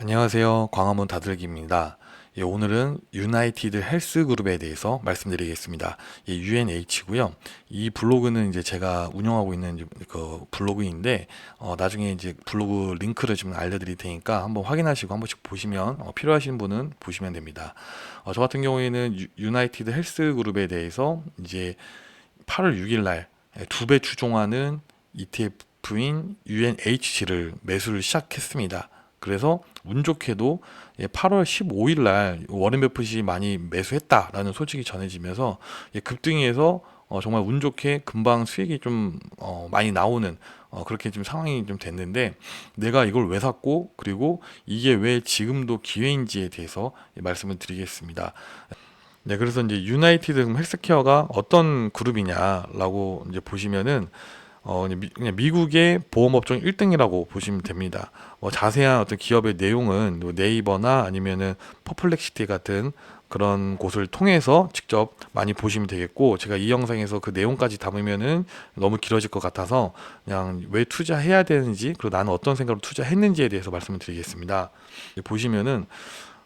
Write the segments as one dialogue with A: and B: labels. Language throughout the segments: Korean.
A: 안녕하세요. 광화문 다들기입니다. 예, 오늘은 유나이티드 헬스 그룹에 대해서 말씀드리겠습니다. 예, UNH고요. 이 블로그는 이제 제가 운영하고 있는 그 블로그인데 어, 나중에 이제 블로그 링크를 좀 알려드릴 테니까 한번 확인하시고 한 번씩 보시면 어, 필요하신 분은 보시면 됩니다. 어, 저 같은 경우에는 유, 유나이티드 헬스 그룹에 대해서 이제 8월 6일 날 두 배 추종하는 ETF인 UNHC를 매수를 시작했습니다. 그래서 운 좋게도 예, 8월 15일 날 워렌 버핏이 많이 매수했다라는 소식이 전해지면서 예, 급등해서 어, 정말 운 좋게 금방 수익이 좀 어, 많이 나오는 어, 그렇게 좀 상황이 좀 됐는데 내가 이걸 왜 샀고 그리고 이게 왜 지금도 기회인지에 대해서 예, 말씀을 드리겠습니다. 네, 그래서 이제 유나이티드 헬스케어가 어떤 그룹이냐라고 이제 보시면은 어, 그냥 미국의 보험업종 1등이라고 보시면 됩니다. 뭐 자세한 어떤 기업의 내용은 뭐 네이버나 아니면은 퍼플렉시티 같은 그런 곳을 통해서 직접 많이 보시면 되겠고 제가 이 영상에서 그 내용까지 담으면은 너무 길어질 것 같아서 그냥 왜 투자해야 되는지 그리고 나는 어떤 생각으로 투자했는지에 대해서 말씀을 드리겠습니다. 보시면은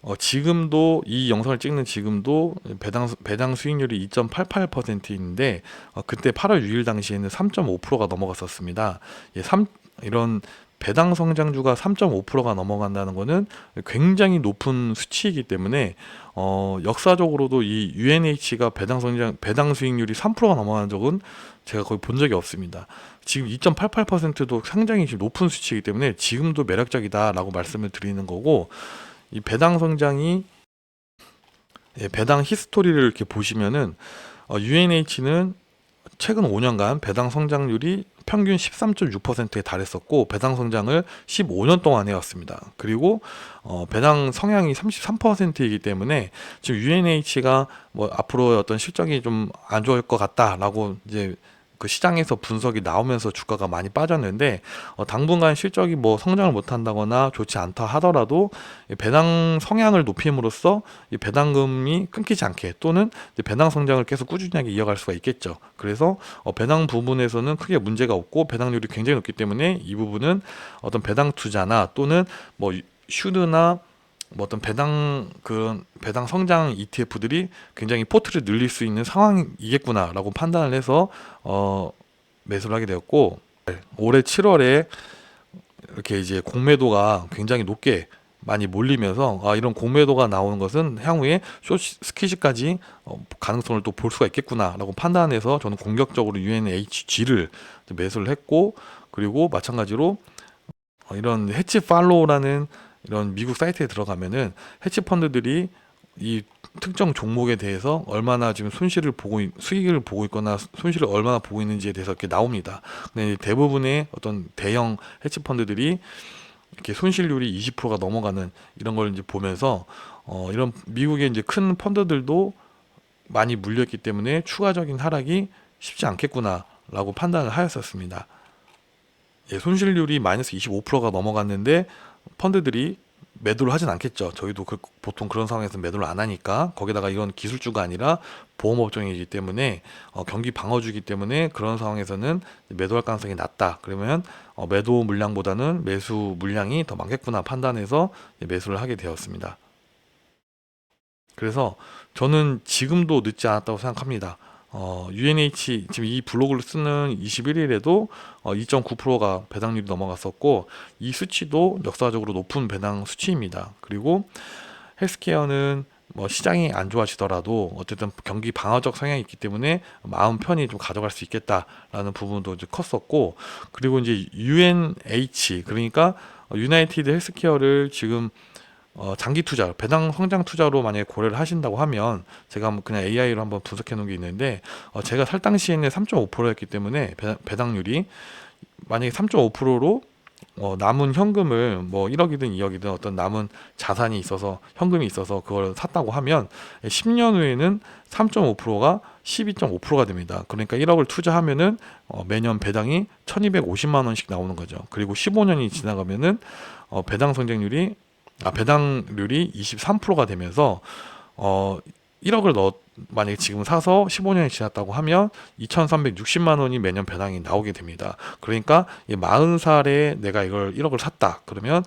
A: 어, 지금도 이 영상을 찍는 지금도 배당 수- 배당 수익률이 2.88%인데 어, 그때 8월 6일 당시에는 3.5%가 넘어갔었습니다. 예, 3 이런 배당 성장주가 3.5%가 넘어간다는 것은 굉장히 높은 수치이기 때문에 어, 역사적으로도 이 UNH가 배당 성장 배당 수익률이 3%가 넘어간 적은 제가 거의 본 적이 없습니다. 지금 2.88%도 상당히 높은 수치이기 때문에 지금도 매력적이다라고 말씀을 드리는 거고 이 배당 성장이 예, 배당 히스토리를 이렇게 보시면은 어, UNH는 최근 5년간 배당 성장률이 평균 13.6%에 달했었고 배당 성장을 15년 동안 해왔습니다. 그리고 어, 배당 성향이 33%이기 때문에 지금 UNH가 뭐 앞으로 어떤 실적이 좀 안 좋을 것 같다라고 이제 그 시장에서 분석이 나오면서 주가가 많이 빠졌는데 어, 당분간 실적이 뭐 성장을 못 한다거나 좋지 않다 하더라도 이 배당 성향을 높임으로써 이 배당금이 끊기지 않게 또는 배당 성장을 계속 꾸준하게 이어갈 수가 있겠죠. 그래서 어, 배당 부분에서는 크게 문제가 없고 배당률이 굉장히 높기 때문에 이 부분은 어떤 배당 투자나 또는 뭐 슈드나 뭐 어떤 배당 그런 배당 성장 ETF들이 굉장히 포트를 늘릴 수 있는 상황이겠구나라고 판단을 해서 어 매수를 하게 되었고 올해 7월에 이렇게 이제 공매도가 굉장히 높게 많이 몰리면서 아 이런 공매도가 나오는 것은 향후에 숏 스키즈까지 어, 가능성을 또 볼 수가 있겠구나라고 판단해서 저는 공격적으로 UNHG를 매수를 했고 그리고 마찬가지로 어, 이런 해치 팔로우라는 이런 미국 사이트에 들어가면은 해치 펀드들이 이 특정 종목에 대해서 얼마나 지금 손실을 보고 있- 수익을 보고 있거나 손실을 얼마나 보고 있는지에 대해서 이렇게 나옵니다. 근데 대부분의 어떤 대형 해치 펀드들이 이렇게 손실률이 20%가 넘어가는 이런 걸 이제 보면서 어 이런 미국의 이제 큰 펀드들도 많이 물렸기 때문에 추가적인 하락이 쉽지 않겠구나라고 판단을 하였었습니다. 예, 손실률이 마이너스 25%가 넘어갔는데 펀드들이 매도를 하진 않겠죠. 저희도 그- 보통 그런 상황에서 매도를 안 하니까 거기다가 이건 기술주가 아니라 보험업종이기 때문에 어, 경기 방어주기 때문에 그런 상황에서는 매도할 가능성이 낮다. 그러면 어, 매도 물량보다는 매수 물량이 더 많겠구나 판단해서 매수를 하게 되었습니다. 그래서 저는 지금도 늦지 않았다고 생각합니다. 어, UNH 지금 이 블로그를 쓰는 21일에도 어, 2.9%가 배당률이 넘어갔었고 이 수치도 역사적으로 높은 배당 수치입니다. 그리고 헬스케어는 뭐 시장이 안 좋아지더라도 어쨌든 경기 방어적 성향이 있기 때문에 마음 편히 좀 가져갈 수 있겠다라는 부분도 이제 컸었고 그리고 이제 UNH 그러니까 유나이티드 헬스케어를 지금 어, 장기 투자, 배당 성장 투자로 만약에 고려를 하신다고 하면 제가 그냥 AI로 한번 분석해 놓은 게 있는데 어, 제가 살 당시에는 3.5%였기 때문에 배, 배당 률이 만약에 3.5%로 어, 남은 현금을 뭐 1억이든 2억이든 어떤 남은 자산이 있어서 현금이 있어서 그걸 샀다고 하면 10년 후에는 3.5%가 12.5%가 됩니다. 그러니까 1억을 투자하면은 어, 매년 배당이 1,250만 원씩 나오는 거죠. 그리고 15년이 지나가면은 어, 배당 성장률이 아 배당률이 23%가 되면서 어 1억을 넣 만약에 지금 사서 15년이 지났다고 하면 2,360만 원이 매년 배당이 나오게 됩니다. 그러니까 이 40살에 내가 이걸 1억을 샀다. 그러면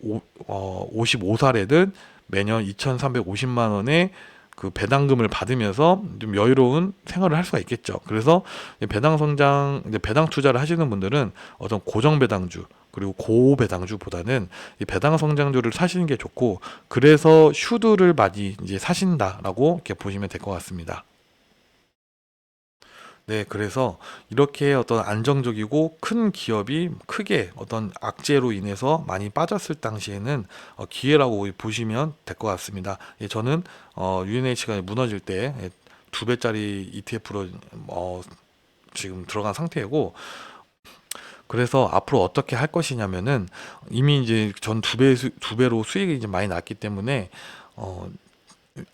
A: 오, 어, 55살에는 매년 2,350만 원의 그 배당금을 받으면서 좀 여유로운 생활을 할 수가 있겠죠. 그래서 이 배당 성장, 배당 투자를 하시는 분들은 어떤 고정 배당주 그리고 고 배당주보다는 이 배당 성장주를 사시는 게 좋고 그래서 슈드를 많이 이제 사신다라고 이렇게 보시면 될 것 같습니다. 네, 그래서 이렇게 어떤 안정적이고 큰 기업이 크게 어떤 악재로 인해서 많이 빠졌을 당시에는 어, 기회라고 보시면 될 것 같습니다. 예, 저는 어, UNH가 무너질 때 예, 두 배짜리 ETF로 어, 지금 들어간 상태이고 그래서 앞으로 어떻게 할 것이냐면은 이미 이제 전 두 배, 두 배로 수익이 이제 많이 났기 때문에 어,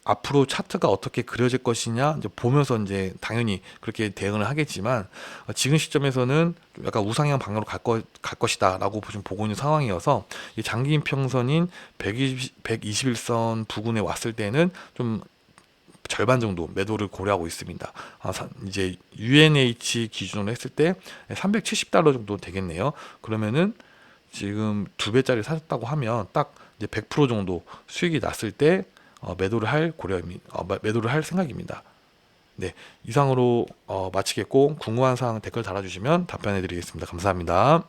A: 앞으로 차트가 어떻게 그려질 것이냐 이제 보면서 이제 당연히 그렇게 대응을 하겠지만 어, 지금 시점에서는 좀 약간 우상향 방향으로 갈, 거, 갈 것이다라고 지금 보고 있는 상황이어서 이 장기 평선인 120, 121선 부근에 왔을 때는 좀 절반 정도 매도를 고려하고 있습니다. 아, 사- 이제 UNH 기준으로 했을 때 370달러 정도 되겠네요. 그러면은 지금 두 배짜리 사셨다고 하면 딱 이제 100% 정도 수익이 났을 때 어, 매도를 할 고려입니다. 어, 마- 매도를 할 생각입니다. 네, 이상으로 어, 마치겠고 궁금한 사항 댓글 달아주시면 답변해 드리겠습니다. 감사합니다.